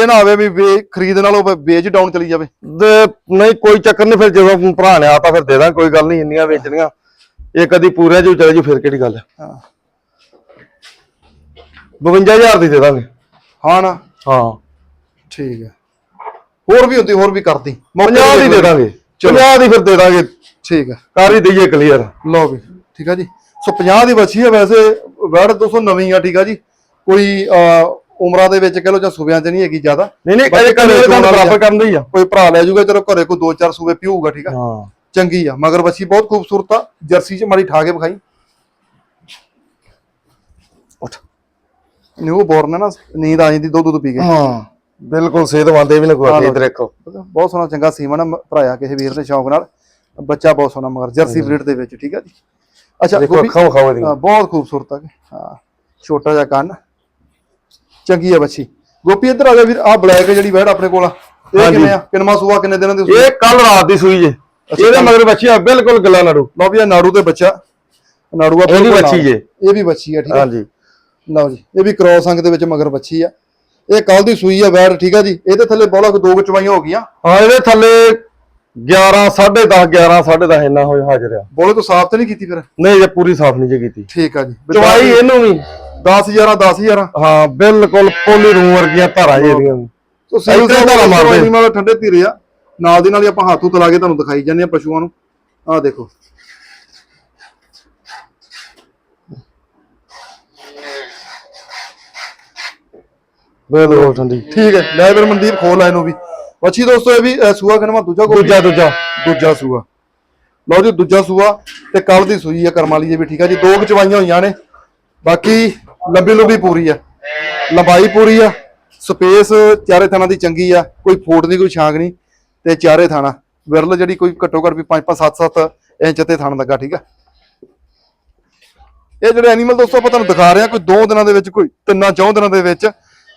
ਇਹ ਨਾ ਆਵੇ ਵੀ ਵੇ- ਖਰੀਦ ਨਾਲੋਂ ਵੇਚ ਡਾਊਨ ਚਲੀ ਜਾਵੇ। ਤੇ ਨਹੀਂ ਕੋਈ ਚੱਕਰ ਨਹੀਂ ਫਿਰ ਜਦੋਂ ਭਰਾ ਨੇ ਆਤਾ ਫਿਰ ਦੇ ਦਾਂ ਕੋਈ ਗੱਲ ਨਹੀਂ ਇੰਨੀਆਂ ਵੇਚਣੀਆਂ। ਇਹ ਕਦੀ ਪੂਰਿਆਂ ਚ ਚਲੇ ਜੂ ਫਿਰ ਕਿਹੜੀ ਗੱਲ ਹੈ? ਹਾਂ। 52000 ਦੀ ਦੇ ਦਾਂਗੇ। ਹਾਂ ਨਾ? ਹਾਂ। ਠੀਕ ਹੈ। ਹੋਰ ਵੀ ਹੁੰਦੀ ਹੋਰ ਵੀ ਕਰਦੀ। 50 ਦੀ ਦੇ ਦਾਂਗੇ। 50 ਦੀ ਫਿਰ ਦੇ ਦਾਂਗੇ। ਠੀਕ ਹੈ। ਕਰ ਹੀ ਦਈਏ ਕਲੀਅਰ ਲਓ ਵੀ ਠੀਕ ਆ ਜੀ। ਸੋ 50 ਦੀ ਬੱਚੀ ਹੈ ਵੈਸੇ ਵੈੜ 200 ਨਵੀਂ ਆ ਠੀਕ ਆ ਜੀ। ਕੋਈ ਉਮਰਾਂ ਦੇ ਵਿੱਚ ਕਹ ਲੋ ਜਾਂ ਸੂਬਿਆਂ 'ਚ ਨਹੀਂ ਹੈਗੀ ਜ਼ਿਆਦਾ। ਨਹੀਂ ਨਹੀਂ ਕਦੇ ਕਦੇ ਬਰਾਬਰ ਕਰਨ ਦੀ ਆ। ਕੋਈ ਭਰਾ ਲੈ ਜਾਊਗਾ ਚਲੋ ਘਰੇ ਕੋਈ 2-4 ਸੂਬੇ ਪੀਊਗਾ ਠੀਕ ਆ। ਹਾਂ। ਚੰਗੀ ਆ ਮਗਰ ਬੱਚੀ ਬਹੁਤ ਖੂਬਸੂਰਤ ਆ ਜਰਸੀ 'ਚ ਮਾੜੀ ਠਾ ਕੇ ਵਿਖਾਈ। ਉੱਠ। ਨਿਊ ਬੋਰਨ ਹੈ ਨਾ ਨੀਂਦ ਆ ਜਾਂਦੀ ਦੁੱਧ ਦੁੱਧ ਪੀ ਕੇ। ਹਾਂ ਬਿਲਕੁਲ ਸਿਹਤਮੰਦ ਇਹ ਵੀ ਨਾ ਕੋਈ ਇਧਰ ਦੇਖੋ। ਬਹੁਤ ਸੋਹਣਾ ਚੰਗਾ ਸੀਮਨ ਭਰਾਇਆ ਕਿਸੇ ਵੀਰ ਦੇ ਸ਼ੌਂਕ ਨਾਲ। ਬੱਚਾ ਬਹੁਤ ਸੋਹਣਾ ਮਗਰ ਜਰਸੀ ਬਰੀਡ ਦੇ ਵਿੱਚ ਠੀਕ ਆ ਜੀ। ਅੱਛਾ ਦੇਖੋ ਅੱਖਾਂ ਖਾਓ ਦੀ ਹਾਂ, ਬਹੁਤ ਖੂਬਸੂਰਤ ਹੈ ਹਾਂ ਛੋਟਾ ਜਿਹਾ ਕੰਨ। ਚੰਗੀ ਹੈ ਬੱਚੀ ਗੋਪੀ ਇੱਧਰ ਆ ਜਾ ਵੀਰ ਆ ਬਲੈਕ ਜਿਹੜੀ ਵੈੜ ਆਪਣੇ ਕੋਲ ਇਹ। ਕਿੰਨੇ ਆ? ਕਿੰਨਵਾ ਸੂਆ ਕਿੰਨੇ ਦਿਨਾਂ ਦੀ ਸੂਈ? ਇਹ ਕੱਲ ਰਾਤ ਦੀ ਸੂਈ ਜੇ। ਇਹਦੇ ਮਗਰ ਬੱਚੀ ਆ ਬਿਲਕੁਲ ਗੱਲਾਂ ਲੜੂ ਲਓ ਵੀ ਆ ਨਾੜੂ ਤੇ ਬੱਚਾ। ਨਾੜੂ ਆ ਇਹ ਵੀ ਬਿਲਕੁਲ ਬੱਚੀ ਨਾਲ। ਜੇ। ਇਹ ਵੀ ਬੱਚੀ ਆ ਠੀਕ ਆ? ਹਾਂਜੀ। ਲਓ ਜੀ ਇਹ ਵੀ ਕ੍ਰੋਸ ਅੰਗ ਦੇ ਵਿੱਚ ਮਗਰ ਬੱਚੀ ਆ। ਇਹ ਕੱਲ ਦੀ ਸੂਈ ਆ ਵੈੜ ਠੀਕ ਆ ਜੀ? ਇਹਦੇ ਥੱਲੇ ਬੋਲਾ ਕੋ ਦੋ ਕੁ ਚਵਾਈਆਂ ਹੋ ਗਈਆਂ। ਹਾਂ ਇਹਦੇ ਥੱਲੇ 11 10:30 11 10:30 ਇੰਨਾ ਹੋਇਆ ਹਾਜ਼ਰ ਆ। ਬੋਲੇ ਤੋਂ ਸਾਫ਼ ਤੇ ਨਹੀਂ ਕੀਤੀ ਫਿਰ? ਨਹੀਂ ਇਹ ਪੂਰੀ ਸਾਫ਼ ਨਹੀਂ ਜੇ ਕੀਤੀ। ਠੀਕ ਆ ਜੀ। ਚਵਾਈ ਇਹਨੂੰ ਵੀ। 10 11 10 11 ਹਾਂ ਬਿਲਕੁਲ ਪੋਲੀ ਰੂਮ ਵਰਗੀਆਂ ਧਾਰਾਂ ਜਿਹੜੀਆਂ ਤੁਸੀਂ ਉਹਦੇ ਧਾਰਾ ਮਾਰਦੇ। ਐਨੀਮਲ ਠੰਡੇ ਧੀਰੇ ਆ। ਨਾਲ ਦੀ ਨਾਲ ਹੀ ਆਪਾਂ ਹੱਥ ਉੱਤੇ ਲਾ ਕੇ ਤੁਹਾਨੂੰ ਦਿਖਾਈ ਜਾਂਦੇ ਆ ਪਸ਼ੂਆਂ ਨੂੰ। ਆਹ ਦੇਖੋ। ਬਿਲਕੁਲ ਠੰਡੀ। ਠੀਕ ਹੈ। ਲੈ ਫਿਰ ਮਨਦੀਪ ਖੋਲ ਆ ਇਹਨੂੰ ਵੀ। ਅੱਛੀ ਦੋਸਤੋ ਇਹ ਵੀ ਅ, ਸੂਆ ਖਨਵਾ ਦੂਜਾ ਕੋਈ ਦੂਜਾ ਦੂਜਾ। ਦੂਜਾ ਸੂਆ। ਲਓ ਜੀ ਦੂਜਾ ਸੂਆ ਤੇ ਕੱਲ ਦੀ ਸੂਈ ਆ ਕਰਮ ਵਾਲੀ ਇਹ ਵੀ ਠੀਕ ਆ ਜੀ। ਦੋ ਕੁ ਚਵਾਈਆਂ ਹੋਈਆਂ ਨੇ ਬਾਕੀ ਲੰਬੀ ਲੰਬੀ ਪੂਰੀ ਆ। ਲੰਬਾਈ ਪੂਰੀ ਆ ਸਪੇਸ ਚਾਰੇ ਥਾਣਾ ਦੀ ਚੰਗੀ ਆ ਕੋਈ ਫੋਟ ਨਹੀਂ ਕੋਈ ਛਾਂਗ ਨਹੀਂ ਤੇ ਚਾਰੇ ਥਾਣਾ। ਵਿਰਲ ਜਿਹੜੀ ਕੋਈ ਘੱਟੋ ਘੱਟ ਵੀ 5 5 7 7 ਇੰਚ ਤੇ ਥਣ ਲੱਗਾ ਠੀਕ ਆ। ਇਹ ਜਿਹੜੇ ਐਨੀਮਲ ਦੋਸਤੋ ਆਪਾਂ ਤੁਹਾਨੂੰ ਦਿਖਾ ਰਹੇ ਆ ਕੋਈ ਦੋ ਦਿਨਾਂ ਦੇ ਵਿੱਚ ਕੋਈ ਤਿੰਨਾਂ ਚੌਂ ਦਿਨਾਂ ਦੇ ਵਿੱਚ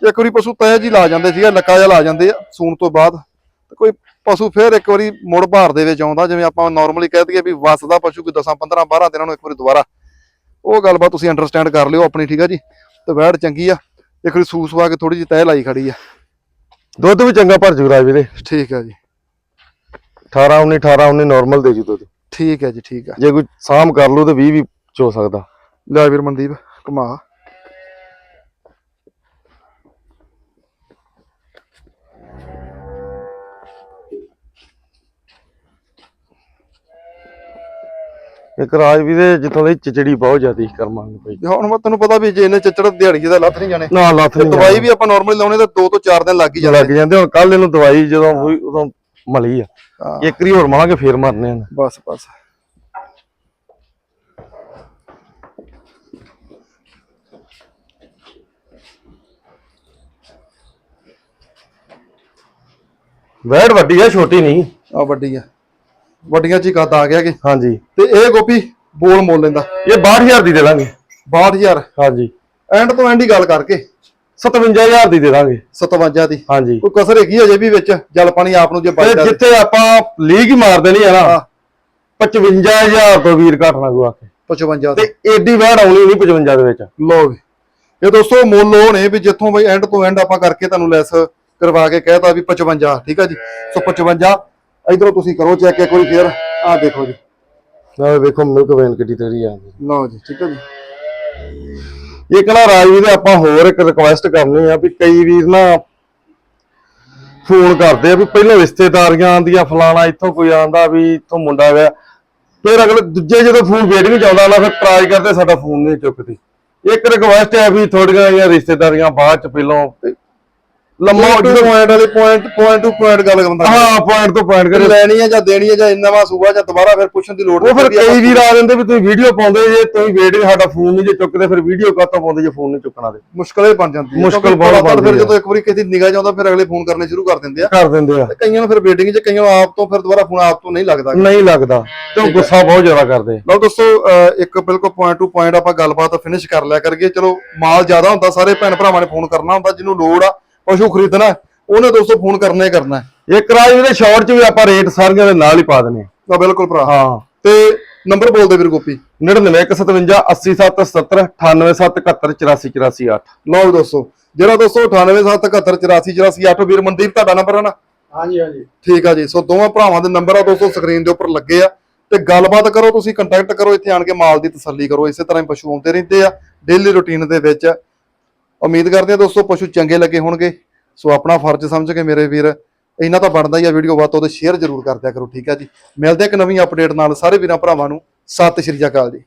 ਇੱਕ ਵਾਰੀ ਪਸ਼ੂ ਤੈ ਜੀ ਲਾ ਜਾਂਦੇ ਸੀਗਾ ਲੱਕਾ ਜਿਹਾ ਲਾ ਜਾਂਦੇ ਆ ਸੂਣ ਤੋਂ ਬਾਅਦ। ਤੇ ਕੋਈ ਪਸ਼ੂ ਫਿਰ ਇੱਕ ਵਾਰੀ ਮੁੜ ਭਾਰ ਦੇ ਵਿੱਚ ਆਉਂਦਾ ਜਿਵੇਂ ਆਪਾਂ ਨਾਰਮਲੀ ਕਹਿ ਦਈਏ ਵੀ ਵਸਦਾ ਪਸ਼ੂ ਕੋਈ 10 15 12 ਦਿਨਾਂ ਨੂੰ ਇੱਕ ਵਾਰੀ ਦੁਬਾਰਾ। ਉਹ ਗੱਲਬਾਤ ਤੁਸੀਂ ਅੰਡਰਸਟੈਂਡ ਕਰ ਲਿਓ ਆਪਣੀ ਠੀਕ ਆ ਜੀ? ਤੇ ਵੈੜ ਚੰਗੀ ਆ। ਇੱਕ ਵਾਰੀ ਸੂਸ ਵਾ ਕੇ ਥੋੜੀ ਜਿਹੀ ਤਹਿ ਲਾਈ ਖੜੀ ਆ। ਦੁੱਧ ਵੀ ਚੰਗਾ ਭਰ ਜੂ ਰਾਜ ਵੀਰੇ। ਠੀਕ ਆ ਜੀ। 18 19 18 19 ਨਾਰਮਲ ਦੇ ਜੂ ਦੁੱਧ। ਠੀਕ ਹੈ ਜੀ ਠੀਕ ਆ। ਜੇ ਕੋਈ ਸਾਮ ਕਰ ਲੂ ਤੇ 20 ਵੀ ਚੋ ਸਕਦਾ। ਲੈ ਵੀਰ ਮਨਦੀਪ ਘੁਮਾ ਇੱਕ ਰਾਜ ਵੀਰੇ ਜਿੱਥੋਂ ਦੀ ਚਿਚੜੀ ਬਹੁਤ ਜ਼ਿਆਦੀ ਕਰਮਾਂ ਨੂੰ ਪਈ ਤੇ ਹੁਣ ਮੈਂ ਤੈਨੂੰ ਪਤਾ ਵੀ ਜੇ ਇਹਨੇ ਚੱਚੜ ਦਿਹਾੜੀ ਜਿਹਦਾ ਲੱਥ ਨਹੀਂ ਜਾਣੇ ਨਾ ਲੱਥ ਨਹੀਂ ਦਵਾਈ ਵੀ ਆਪਾਂ ਨਾਰਮਲੀ ਲਾਉਣੇ ਤਾਂ 2 ਤੋਂ 4 ਦਿਨ ਲੱਗ ਹੀ ਜਾਂਦੇ ਲੱਗ ਜਾਂਦੇ ਹੁਣ ਕੱਲ ਇਹਨੂੰ ਦਵਾਈ ਜਦੋਂ ਹੋਈ ਉਦੋਂ ਮਲੀ ਆ। ਇੱਕ ਰੀ ਹੋਰ ਮਾਰਾਂਗੇ ਫੇਰ ਮਰਨੇ ਆ ਬਸ ਬਸ। ਵੈੜ ਵੱਡੀ ਆ ਛੋਟੀ ਨਹੀਂ। ਆ ਵੱਡੀ ਆ। ਵੱਡੀਆਂ ਚ ਹੀ ਕੱਦ ਆ ਗਿਆ ਕਿ? ਹਾਂਜੀ। ਤੇ ਇਹ ਗੋਪੀ ਬੋਲ ਮੋਲ ਲੈਂਦਾ। ਇਹ 62000 ਦੀ ਦੇ ਦਾਂਗੇ। 62000 ਹਾਂਜੀ। ਐਂਡ ਤੋਂ ਐਂਡ ਹੀ ਗੱਲ ਕਰਕੇ। 57000 ਦੀ ਦੇ ਦਾਂਗੇ। 57 ਦੀ। ਹਾਂਜੀ। ਕੋਈ ਕਸਰ ਹੈਗੀ ਅਜੇ ਵੀ ਵਿੱਚ? ਜਲ ਪਾਣੀ ਆਪ ਨੂੰ ਜੇ ਤੇ ਬਚਦਾ ਜਿੱਥੇ ਆਪਾਂ ਲੀਗ ਹੀ ਮਾਰ ਦੇਣੀ ਆ ਨਾ ਹਾਂ। 55000 ਤੋਂ ਵੀਰ ਘੱਟ ਨਾ ਗਵਾ ਕੇ। 55 ਤੇ ਏਡੀ ਵੈੜ ਆਉਣੀ ਨਹੀਂ 55 ਦੇ ਵਿੱਚ। ਲੋ ਵੀ ਇਹ ਦੋਸਤੋ ਮੁੱਲ ਉਹ ਨੇ ਵੀ ਜਿੱਥੋਂ ਬਈ ਐਂਡ ਤੋਂ ਐਂਡ ਆਪਾਂ ਕਰਕੇ ਤੁਹਾਨੂੰ ਲੈਸ ਕਰਵਾ ਕੇ ਕਹਿਤਾ ਵੀ 55 ਠੀਕ ਆ ਜੀ? ਸੋ 55 ਇਧਰੋਂ ਤੁਸੀਂ ਕਰੋ ਚੈੱਕ ਇੱਕ ਵਾਰੀ ਫੇਰ। ਆਹ ਦੇਖੋ ਜੀ। ਨਾਲੇ ਵੇਖੋ ਮਿਲਕ ਵੈਨ ਕਿੱਡੀ ਤੇਰੀ ਆ ਲਓ ਜੀ ਠੀਕ ਆ ਜੀ। ਇਹ ਕਿਹੜਾ ਰਾਜਵੀਰ ਦੇ ਆਪਾਂ ਹੋਰ ਇੱਕ ਰਿਕੁਐਸਟ ਕਰਨੀ ਆ ਵੀ ਕਈ ਵੀਰ ਨਾ ਫੋਨ ਕਰਦੇ ਆ ਵੀ ਪਹਿਲਾਂ ਰਿਸ਼ਤੇਦਾਰੀਆਂ ਆਂਦੀਆਂ ਫਲਾਣਾ ਇੱਥੋਂ ਕੋਈ ਆਂਦਾ ਵੀ ਇੱਥੋਂ ਮੁੰਡਾ ਗਿਆ ਫਿਰ ਅਗਲੇ ਦੂਜੇ ਜਦੋਂ ਫੋਨ ਵੇਟਿੰਗ ਚਾਉਂਦਾ ਨਾ ਫਿਰ ਟਰਾਈ ਕਰਦੇ ਸਾਡਾ ਫੋਨ ਨਹੀਂ ਚੁੱਕਦੀ। ਇੱਕ ਰਿਕੁਐਸਟ ਹੈ ਵੀ ਥੋੜੀਆਂ ਜਿਹੀਆਂ ਰਿਸ਼ਤੇਦਾਰੀਆਂ ਬਾਅਦ ਚ ਪਹਿਲਾਂ ਲੰਮਾ ਟੂ ਪੁਆਇੰਟ ਵਾਲੇ ਪੁਆਇੰਟ ਪੁਆਇੰਟ ਟੂ ਪੁਆਇੰਟ ਗੱਲ ਕਰਦਾ। ਹਾਂ ਪੁਆਇੰਟ ਤੋਂ ਪੁਆਇੰਟ ਕਰੇ। ਲੈਣੀ ਹੈ ਜਾਂ ਦੇਣੀ ਹੈ ਜਾਂ ਨਵਾਂ ਸੂਬਾ ਜਾਂ ਦੁਬਾਰਾ ਫਿਰ ਪੁੱਛਣ ਦੀ ਲੋੜ ਉਹ ਫਿਰ ਕਈ ਵੀਰ ਆ ਜਾਂਦੇ ਵੀ ਤੁਸੀਂ ਵੀਡੀਓ ਪਾਉਂਦੇ ਜੇ ਤੁਸੀਂ ਵੇਟਿੰਗ ਸਾਡਾ ਫੋਨ ਨਹੀਂ ਜੇ ਚੁੱਕਦੇ ਫਿਰ ਵੀਡੀਓ ਕਾਹਤੋਂ ਪਾਉਂਦੇ ਜੇ ਫੋਨ ਨਹੀਂ ਚੁੱਕਣਾ ਤੇ? ਮੁਸ਼ਕਲ ਹੀ ਬਣ ਜਾਂਦੀ ਹੈ ਮੁਸ਼ਕਲ ਬਹੁਤ ਤਾਂ ਫਿਰ। ਜਦੋਂ ਇੱਕ ਵਾਰੀ ਕਿਸੇ ਦੀ ਨਿਗਾਹ ਜਾਂਦਾ ਫਿਰ ਅਗਲੇ ਫੋਨ ਕਰਨੇ ਸ਼ੁਰੂ ਕਰ ਦਿੰਦੇ ਆ। ਕਰ ਦਿੰਦੇ ਆ। ਤੇ ਕਈਆਂ ਨੂੰ ਫਿਰ ਵੇਟਿੰਗ 'ਚ ਕਈਆਂ ਨੂੰ ਆਪ ਤੋਂ ਫਿਰ ਦੁਬਾਰਾ ਫੋਨ ਆਪ ਤੋਂ ਨਹੀਂ ਲੱਗਦਾ। ਨਹੀਂ ਲੱਗਦਾ ਤੇ ਉਹ ਗੁੱਸਾ ਬਹੁਤ ਜ਼ਿਆਦਾ ਕਰਦੇ ਲਓ ਦੋਸਤੋ ਇੱਕ ਬਿਲਕੁਲ ਪੁਆਇੰਟ ਟੂ ਪੁਆਇੰਟ ਆਪਾਂ ਗੱਲਬਾਤ ਫਿਨਿਸ਼ ਕਰ ਲਿਆ ਕਰੀਏ। ਚਲੋ ਮਾਲ ਜ਼ਿਆਦਾ ਹੁੰਦਾ ਸਾਰੇ ਭੈਣ ਭਰਾਵਾਂ ਨੇ ਫੋਨ ਕਰਨਾ ਹੁੰਦਾ ਜਿਹਨੂੰ ਲੋੜ ਆ ਪਸ਼ੂ ਖਰੀਦਣਾ ਉਹਨੇ ਦੋਸਤੋ ਫੋਨ ਕਰਨਾ ਹੀ ਕਰਨਾ ਹੈ। ਇੱਕ ਰਾਜ ਵੀਰੇ ਸ਼ਾਰਟ 'ਚ ਵੀ ਆਪਾਂ ਰੇਟ ਸਾਰੀਆਂ ਦੇ ਨਾਲ ਹੀ ਪਾ ਦਿੰਦੇ ਆ ਬਿਲਕੁਲ ਭਰਾ। ਹਾਂ। ਤੇ ਨੰਬਰ ਬੋਲ ਦੇ ਵੀਰ ਗੋਪੀ। 9957 80770 98771 ਲਓ ਦੋਸਤੋ ਜਿਹੜਾ ਦੋਸਤੋ 9877748448 ਵੀਰ ਮਨਦੀਪ ਤੁਹਾਡਾ ਨੰਬਰ ਹੈ ਨਾ? ਹਾਂਜੀ ਹਾਂਜੀ। ਠੀਕ ਆ ਜੀ। ਸੋ ਦੋਵਾਂ ਭਰਾਵਾਂ ਦੇ ਨੰਬਰ ਆ ਦੋਸਤੋ ਸਕਰੀਨ ਦੇ ਉੱਪਰ ਲੱਗੇ ਆ। ਤੇ ਗੱਲਬਾਤ ਕਰੋ ਤੁਸੀਂ ਕੰਟੈਕਟ ਕਰੋ ਇੱਥੇ ਆਣ ਕੇ ਮਾਲ ਦੀ ਤਸੱਲੀ ਕਰੋ। ਇਸੇ ਤਰ੍ਹਾਂ ਹੀ ਪਸ਼ੂ ਆਉਂਦੇ ਰਹਿੰਦੇ ਆ ਡੇਲੀ ਰੁਟੀਨ ਦੇ ਵਿੱਚ। ਉਮੀਦ ਕਰਦੇ ਹਾਂ ਦੋਸਤੋ ਪਸ਼ੂ ਚੰਗੇ ਲੱਗੇ ਹੋਣਗੇ। ਸੋ ਆਪਣਾ ਫਰਜ਼ ਸਮਝ ਕੇ ਮੇਰੇ ਵੀਰ ਇਹਨਾਂ ਤਾਂ ਬਣਦਾ ਹੀ ਆ ਵੀਡੀਓ, ਵੱਧ ਤੋਂ ਵੱਧ ਸ਼ੇਅਰ ਜ਼ਰੂਰ ਕਰ ਦਿਆ ਕਰੋ, ਠੀਕ ਆ ਜੀ। ਮਿਲਦੇ ਇੱਕ ਨਵੀਂ ਅਪਡੇਟ ਨਾਲ। ਸਾਰੇ ਵੀਰਾਂ ਭਰਾਵਾਂ ਨੂੰ ਸਤਿ ਸ਼੍ਰੀ ਅਕਾਲ ਜੀ।